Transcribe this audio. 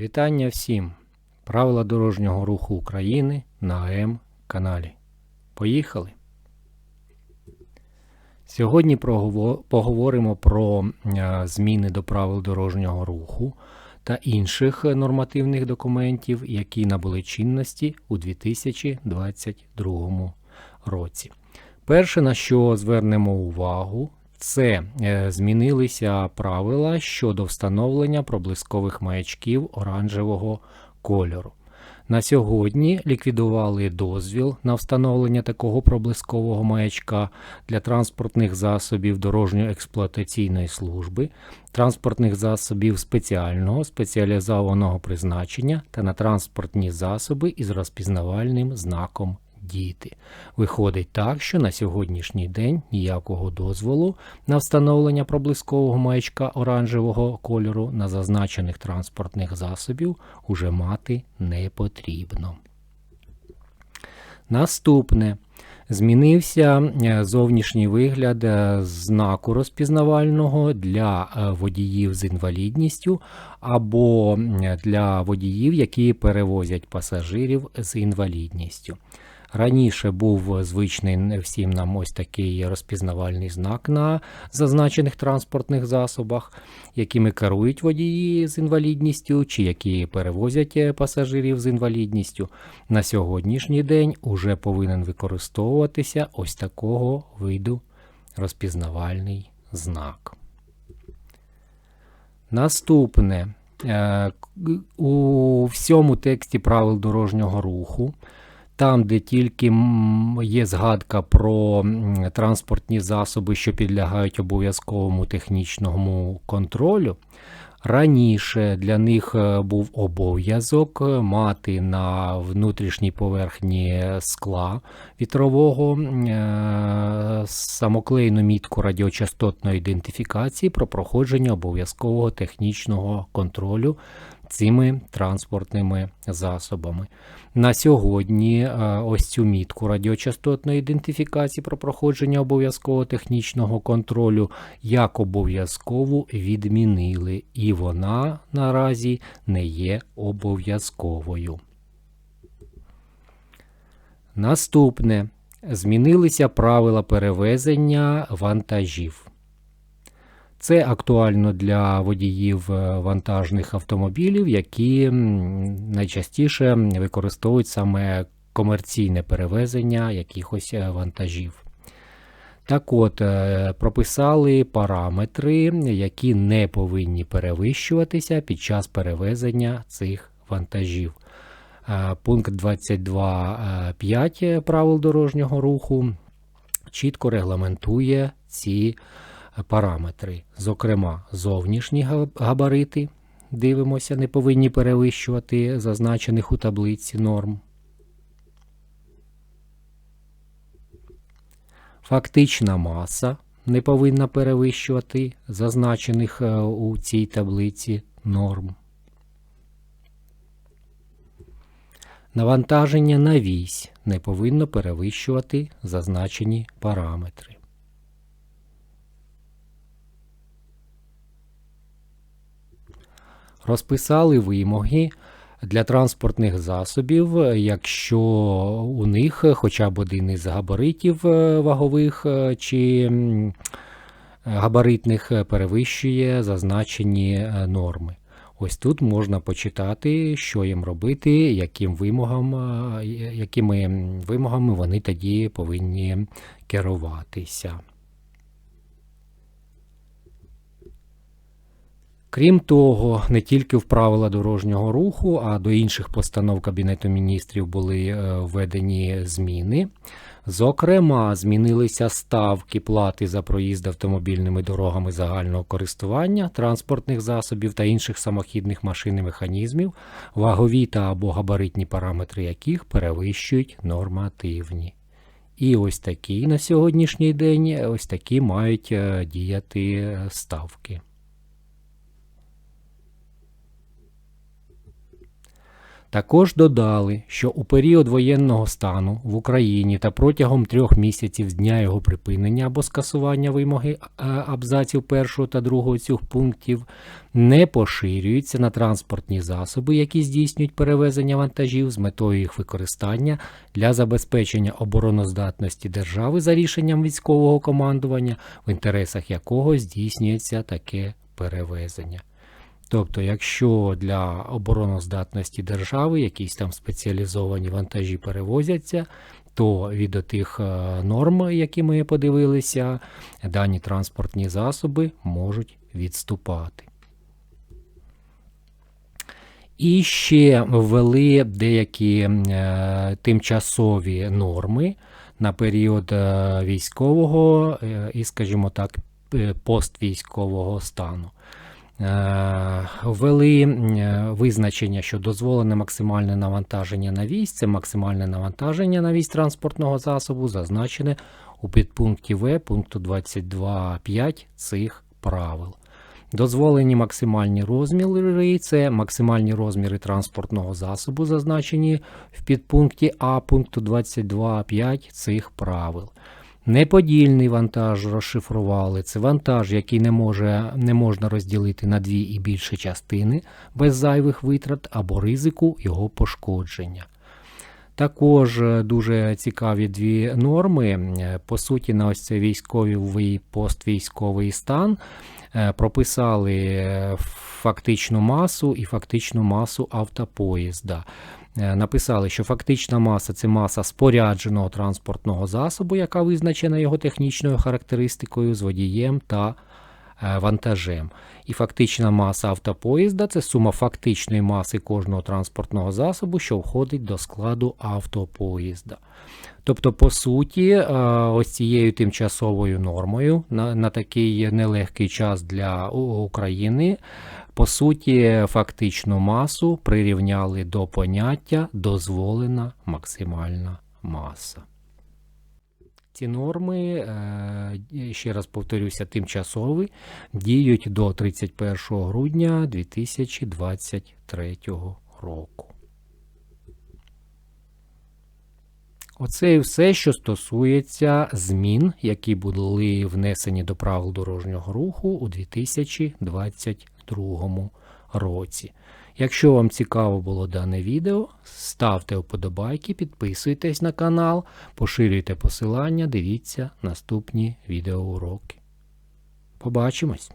Вітання всім! Правила дорожнього руху України на АМ каналі. Поїхали! Сьогодні поговоримо про е, зміни до правил дорожнього руху та інших нормативних документів, які набули чинності у 2022 році. Перше, на що звернемо увагу, це е, змінилися правила щодо встановлення проблискових маячків оранжевого кольору. На сьогодні ліквідували дозвіл на встановлення такого проблискового маячка для транспортних засобів дорожньо-експлуатаційної служби, транспортних засобів спеціального спеціалізованого призначення та на транспортні засоби із розпізнавальним знаком діти. Виходить так, що на сьогоднішній день ніякого дозволу на встановлення проблискового маячка оранжевого кольору на зазначених транспортних засобів уже мати не потрібно. Наступне. Змінився е, зовнішній вигляд е, знаку розпізнавального для е, водіїв з інвалідністю або для водіїв, які перевозять пасажирів з інвалідністю. Раніше був звичний всім нам ось такий розпізнавальний знак на зазначених транспортних засобах, якими керують водії з інвалідністю чи які перевозять е, пасажирів з інвалідністю. На сьогоднішній день уже повинен використовуватися ось такого виду розпізнавальний знак. Наступне. Е, У всьому тексті правил дорожнього руху там, де тільки є згадка про транспортні засоби, що підлягають обов'язковому технічному контролю, раніше для них е, був обов'язок е, мати на внутрішній поверхні скла вітрового е, самоклейну мітку радіочастотної ідентифікації про проходження обов'язкового технічного контролю цими транспортними засобами. На сьогодні е, ось цю мітку радіочастотної ідентифікації про проходження обов'язкового технічного контролю як обов'язкову відмінили, і вона наразі не є обов'язковою. Наступне. Змінилися правила перевезення вантажів. Це актуально для водіїв е, вантажних автомобілів, які найчастіше використовують саме комерційне перевезення якихось е, вантажів. Так от, е, прописали параметри, які не повинні перевищуватися під час перевезення цих вантажів. Пункт 22.5 правил дорожнього руху чітко регламентує ці. Зокрема, зовнішні габарити, дивимося, не повинні перевищувати зазначених у таблиці норм. Фактична маса не повинна перевищувати зазначених е, у цій таблиці норм. Навантаження на вісь не повинно перевищувати зазначені параметри. Розписали вимоги для транспортних засобів, якщо у них хоча б один із габаритів е, вагових е, чи габаритних перевищує зазначені е, норми. Ось тут можна почитати, що їм робити, яким вимогам, якими вимогами вони тоді повинні керуватися. Крім того, не тільки в правила дорожнього руху, а до інших постанов Кабінету міністрів були е, введені зміни. Зокрема, змінилися ставки плати за проїзд автомобільними дорогами загального користування, транспортних засобів та інших самохідних машин і механізмів, вагові та або габаритні параметри яких перевищують нормативні. І ось такі на сьогоднішній день ось такі мають е, діяти ставки. Також додали, що у період воєнного стану в Україні та протягом трьох місяців з дня його припинення або скасування вимоги е, абзаців першого та другого цих пунктів не поширюються на транспортні засоби, які здійснюють перевезення вантажів з метою їх використання для забезпечення обороноздатності держави за рішенням військового командування, в інтересах якого здійснюється таке перевезення. Тобто, якщо для обороноздатності держави якісь там спеціалізовані вантажі перевозяться, то від тих норм, які ми подивилися, дані транспортні засоби можуть відступати. І ще ввели деякі е, тимчасові норми на період е, військового е, і, скажімо так, е, поствійськового стану. Е, Ввели е, визначення, що дозволене максимальне навантаження на вісь це максимальне навантаження на вісь транспортного засобу, зазначене у підпункті В пункту 22.5 цих правил. Дозволені максимальні розміри це максимальні розміри транспортного засобу, зазначені в підпункті А пункту 22.5 цих правил. Неподільний вантаж розшифрували. Це вантаж, який не, може, не можна розділити на дві і більше частини без зайвих витрат або ризику його пошкодження. Також е, дуже цікаві дві норми. Е, По суті, на ось цей військовий поствійськовий стан е, прописали фактичну масу і фактичну масу автопоїзда. Е, Написали, що фактична маса це маса спорядженого транспортного засобу, яка визначена його технічною характеристикою з водієм та вантажем. І фактична маса автопоїзда це сума фактичної маси кожного транспортного засобу, що входить до складу автопоїзда. Тобто, по суті, е, ось цією тимчасовою нормою на, на такий нелегкий час для України, по суті, фактичну масу прирівняли до поняття дозволена максимальна маса. Ці норми, е, ще раз повторюся, тимчасові, діють до 31 грудня 2023 року. Оце і все, що стосується змін, які були внесені до правил дорожнього руху у 2022 році. Якщо вам цікаво було дане відео, ставте вподобайки, підписуйтесь на канал, поширюйте посилання, дивіться наступні відеоуроки. Побачимось!